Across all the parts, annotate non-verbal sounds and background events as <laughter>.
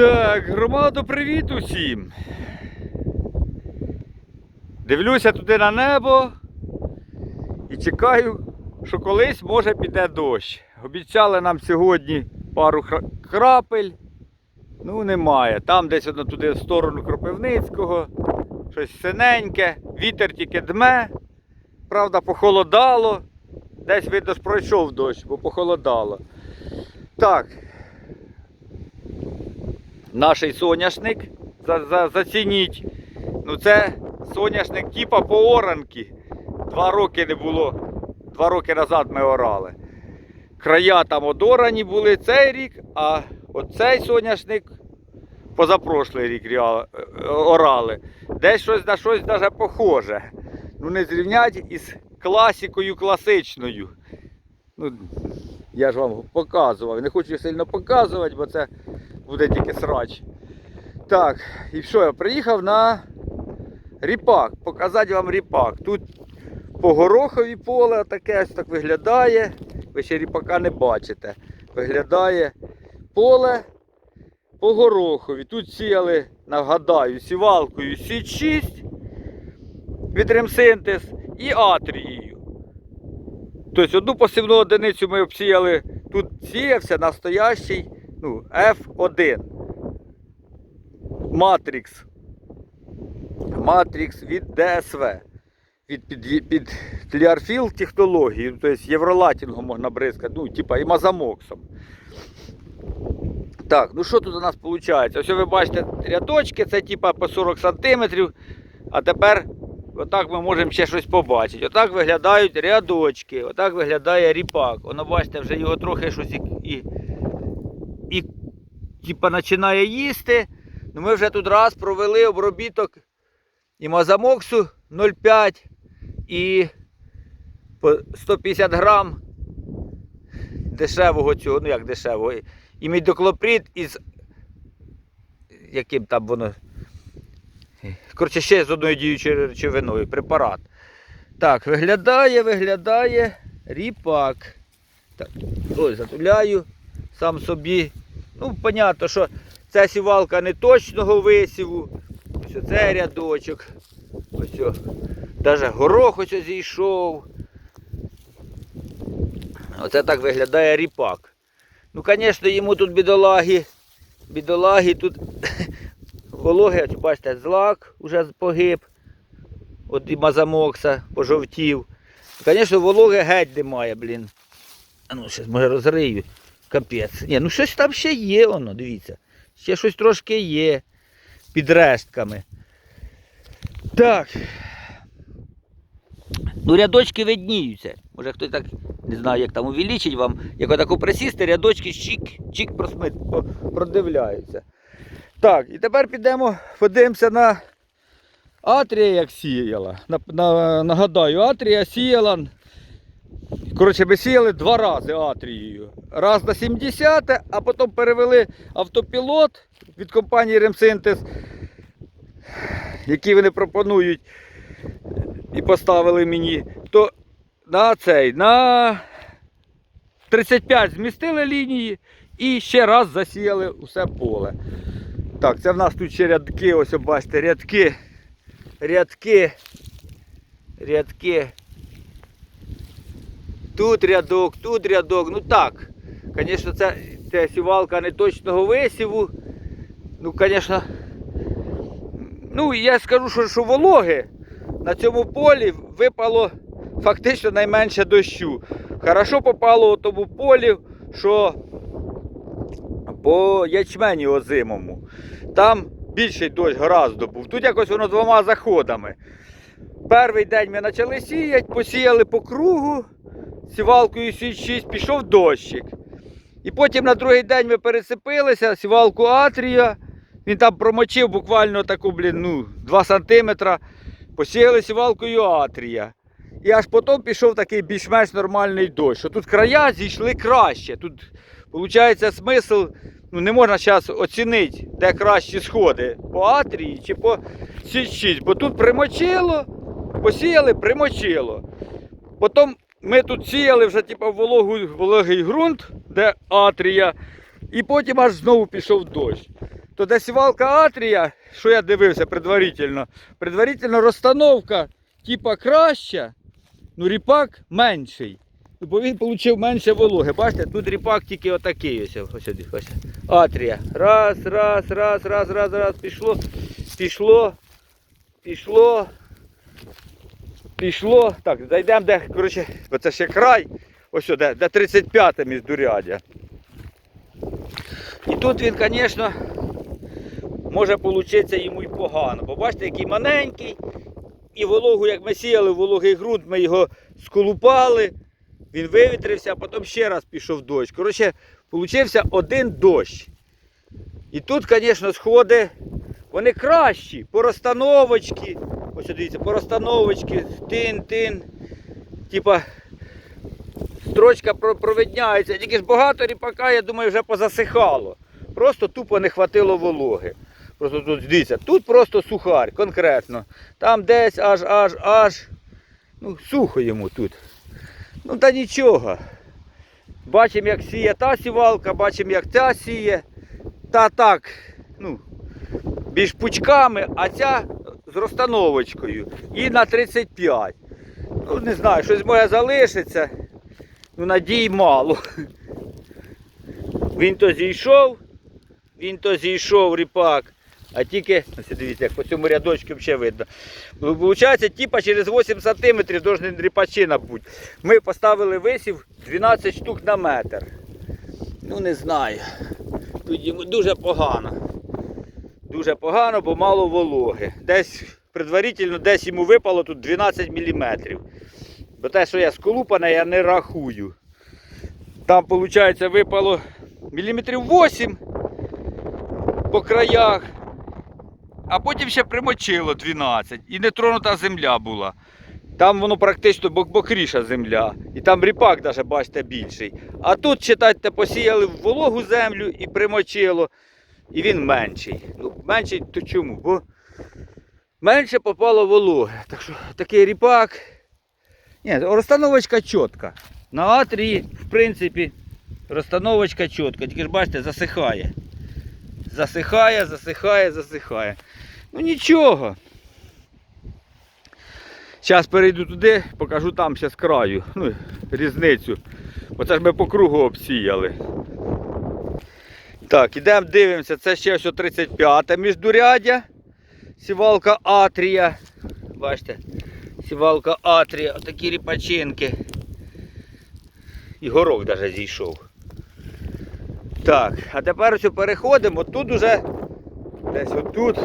Так, громадо, привіт усім. Дивлюся туди на небо і чекаю, що колись може піде дощ. Обіцяли нам сьогодні пару крапель. Ну, немає. Там десь одно туди в сторону Кропивницького. Щось синеньке, вітер тільки дме. Правда, похолодало. Десь видно ж пройшов дощ, бо похолодало. Так, Наший соняшник. За, за, зацініть. Ну це соняшник типа по. Два роки не було. Два роки назад ми орали. Края там одорані були цей рік, а оцей соняшник позапрошлий рік е, орали. Десь щось на щось навіть похоже. Ну не зрівнять із класикою класичною. Ну, я ж вам показував. Не хочу сильно показувати, бо це буде тільки срач. Так, і що, я приїхав на ріпак, показати вам ріпак. Тут по горохові поле таке ось так виглядає. Ви ще ріпака не бачите. Виглядає поле по горохові. Тут сіяли, нагадаю, сівалкою Січ 6 від ремсинтез і атрією. Тобто одну посівну одиницю ми обсіяли. Тут сіявся настоящий ну, F1. Matrix. Matrix від DSV. Від, під, під технології, тобто євролатінгом можна бризкати, ну, типа і мазамоксом. Так, ну що тут у нас виходить? Ось ви бачите рядочки, це типа по 40 см, а тепер отак ми можемо ще щось побачити. Отак виглядають рядочки, отак виглядає ріпак. Воно бачите, вже його трохи щось і, і, типа починає їсти. Ну, ми вже тут раз провели обробіток і мазамоксу 0,5 і по 150 грам дешевого цього, ну як дешевого, і мідоклоприд із яким там воно. Коротше, ще з одною діючою речовиною, препарат. Так, виглядає, виглядає ріпак. Так, ось затуляю сам собі. Ну, понятно, що ця сівалка не точного висіву. Ось оцей рядочок. Ось о. Горох ось зійшов. Оце так виглядає ріпак. Ну, звісно, йому тут бідолаги. Бідолаги тут <laughs> вологи, ось бачите, злак вже погиб. От і мазамокса пожовтів. Звісно, вологи геть немає, блін. А ну, зараз може розрию. Капець. Ні, ну щось там ще є, воно, дивіться. Ще щось трошки є під рештками. Так. Ну, рядочки видніються. Може хтось так, не знаю, як там увеличить вам, як отако присісти, рядочки чик, чик просмит, продивляються. Так, і тепер підемо, подивимося на Атрія, як сіяла. На, на, нагадаю, Атрія сіяла. Коротше, ми сіяли два рази Атрією. Раз на 70, а потім перевели автопілот від компанії Ремсинтез, які вони пропонують і поставили мені, то на цей, на 35 змістили лінії і ще раз засіяли усе поле. Так, це в нас тут ще рядки, ось бачите, рядки, рядки, рядки. Тут рядок, тут рядок. Ну так. Звісно, це, це сівалка не точного висіву. Ну, звісно. Ну, я скажу, що, що вологи на цьому полі випало фактично найменше дощу. Хорошо попало у тому полі, що по ячмені озимому. Там більший дощ гораздо був. Тут якось воно двома заходами. Перший день ми почали сіяти, посіяли по кругу, сівалкою січ 6 пішов дощик. І потім на другий день ми пересипилися, сівалку Атрія. Він там промочив буквально таку, блін, ну, 2 см. Посіяли сівалкою Атрія. І аж потім пішов такий більш-менш нормальний дощ. Що тут края зійшли краще. Тут, виходить, смисл, ну не можна зараз оцінити, де кращі сходи, по Атрії чи по Січ-6. Бо тут примочило, посіяли, примочило. Потім ми тут сіяли вже типу, вологу, вологий ґрунт, де Атрія, і потім аж знову пішов дощ. то де сівалка Атрія, що я дивився предварительно, предварительно розстановка типа краща, ну ріпак менший. Бо він отримав менше вологи. Бачите, тут ріпак тільки отакий. Ось, ось, ось. Атрія. Раз, раз, раз, раз, раз, раз. Пішло, пішло, пішло. Пішло. Так, зайдемо, де, коротше, бо це ще край. Ось де, де 35 міждурядя. І тут він, звісно, може получитися йому й погано. Бо бачите, який маленький. І вологу, як ми сіяли, вологий ґрунт, ми його сколупали, він вивітрився, а потім ще раз пішов дощ. Коротше, получився один дощ. І тут, звісно, сходи, вони кращі, по розстановочці. Ось дивіться, по розстановочці, тин-тин. Типа строчка про- провидняється. Тільки ж багато ріпака, я думаю, вже позасихало. Просто тупо не хватило вологи. Просто тут дивіться, тут просто сухарь, конкретно. Там десь аж, аж, аж. Ну, сухо йому тут. Ну та нічого. Бачимо, як сіє та сівалка, бачимо, як ця сіє. Та так, ну, більш пучками, а ця з розстановочкою. І на 35. Ну, не знаю, щось моє залишиться. Ну, надій мало. Він то зійшов, він то зійшов ріпак. А тільки, ось дивіться, як по цьому рядочку взагалі видно. Ну, Получається, типа через 8 см должен ріпачина бути. Ми поставили висів 12 штук на метр. Ну не знаю. Тут дуже погано. Дуже погано, бо мало вологи. Десь предварительно десь йому випало тут 12 мм. Бо те, що я сколупане, я не рахую. Там, виходить, випало міліметрів 8 по краях, а потім ще примочило 12 і нетронута земля була. Там воно практично бок- бокріша земля. І там ріпак навіть, бачите, більший. А тут, читайте, посіяли вологу землю і примочило. І він менший. Ну, менший то чому? Бо менше попало вологи. Так що такий ріпак. Ні, розстановочка чітка. На атрії, в принципі, розстановочка чітка. Тільки ж бачите, засихає. Засихає, засихає, засихає. Ну нічого. Зараз перейду туди, покажу там ще з краю. Ну, різницю. Бо це ж ми по кругу обсіяли. Так, ідемо дивимося. Це ще ось 35 міждурядя. Сівалка Атрія. Бачите, сівалка Атрія, отакі ріпачинки. І горох навіть зійшов. Так, а тепер ось переходимо. Тут уже десь отут.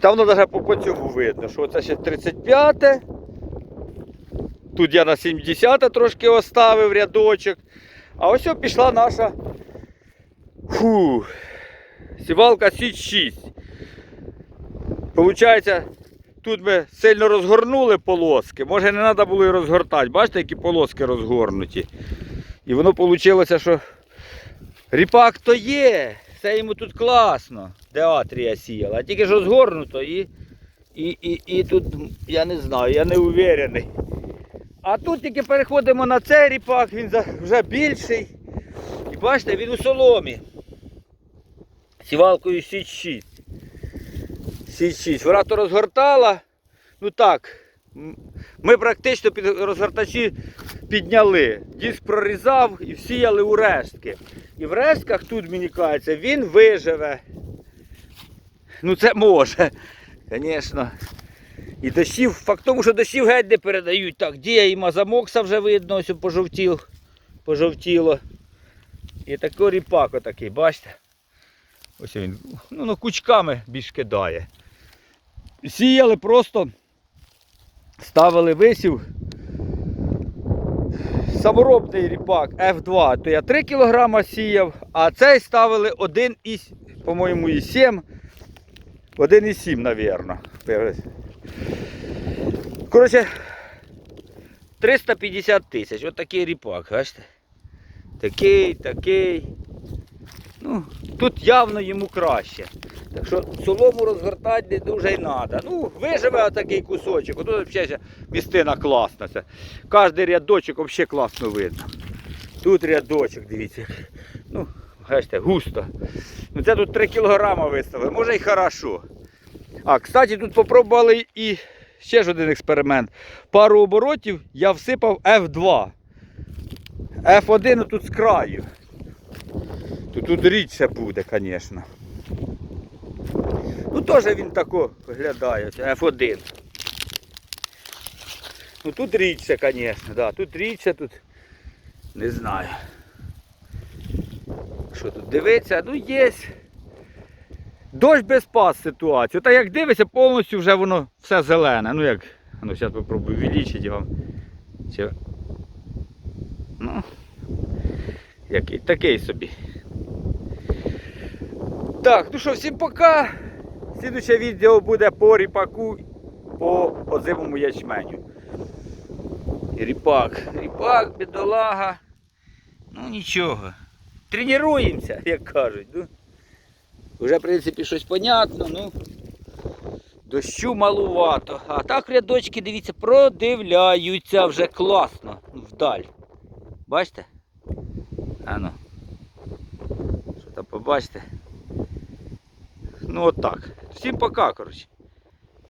Там навіть по, по цьому видно, що це ще 35. те Тут я на 70 трошки оставив рядочок. А ось пішла наша фу, сівалка Січ 6. Получається, тут ми сильно розгорнули полоски. Може не треба було і розгортати. Бачите, які полоски розгорнуті. І воно вийшло, що ріпак то є. Все йому тут класно, де Атрія сіяла. А тільки ж розгорнуто і, і, і, і тут я не знаю, я не уверений. А тут тільки переходимо на цей ріпак, він вже більший. І бачите, він у соломі. Сівалкою Січ 6. Січ 6. Вона то розгортала. Ну так. Ми практично під розгортачі підняли. Диск прорізав і всіяли у рештки. І в рештках тут, мені кажеться, він виживе. Ну це може. <laughs> Звісно. І дощів, факт тому, що дощів геть не передають. Так, дія і мазамокса вже видно, ось пожовтіло. І такий ріпак отакий, бачите? Ось він. Ну, ну кучками більш кидає. Сіяли просто, ставили висів. Саморобний ріпак F2, то я 3 кг сіяв, а цей ставили 1 і, по-моєму, і 7. 1,7, напевно. Коротше, 350 тисяч. Ось такий ріпак, бачите? Такий, такий. Ну, тут явно йому краще. Так що солому розгортати не дуже й треба. Ну, виживе отакий кусочок. Ото взагалі містина класна. Кожний рядочок взагалі класно видно. Тут рядочок, дивіться. Ну, Бачите, густо. Ну це тут 3 кг виставили, може й хорошо. А, кстати, тут попробували і ще ж один експеримент. Пару оборотів я всипав F2. F1 тут з краю. То тут рідше буде, звісно. Ну теж він тако виглядає, F1. Ну тут рідше, звісно, да. тут рідше, тут не знаю. Що тут дивиться? Ну є. Дощ без пас ситуацію. Та як дивиться, повністю вже воно все зелене. Ну як. Ну зараз попробую увеличити вам. Чи... Ну. Який, такий собі. Так, ну що, всім пока. Слідуюче відео буде по ріпаку, по озимому ячменю. Ріпак. Ріпак, бідолага. Ну нічого. Тренуємося, як кажуть. Ну. Вже, в принципі, щось понятно, ну. Дощу малувато. А так рядочки, дивіться, продивляються вже класно. Вдаль. Бачите? Ану. Що там побачите? Ну от так. Всім пока, коротше.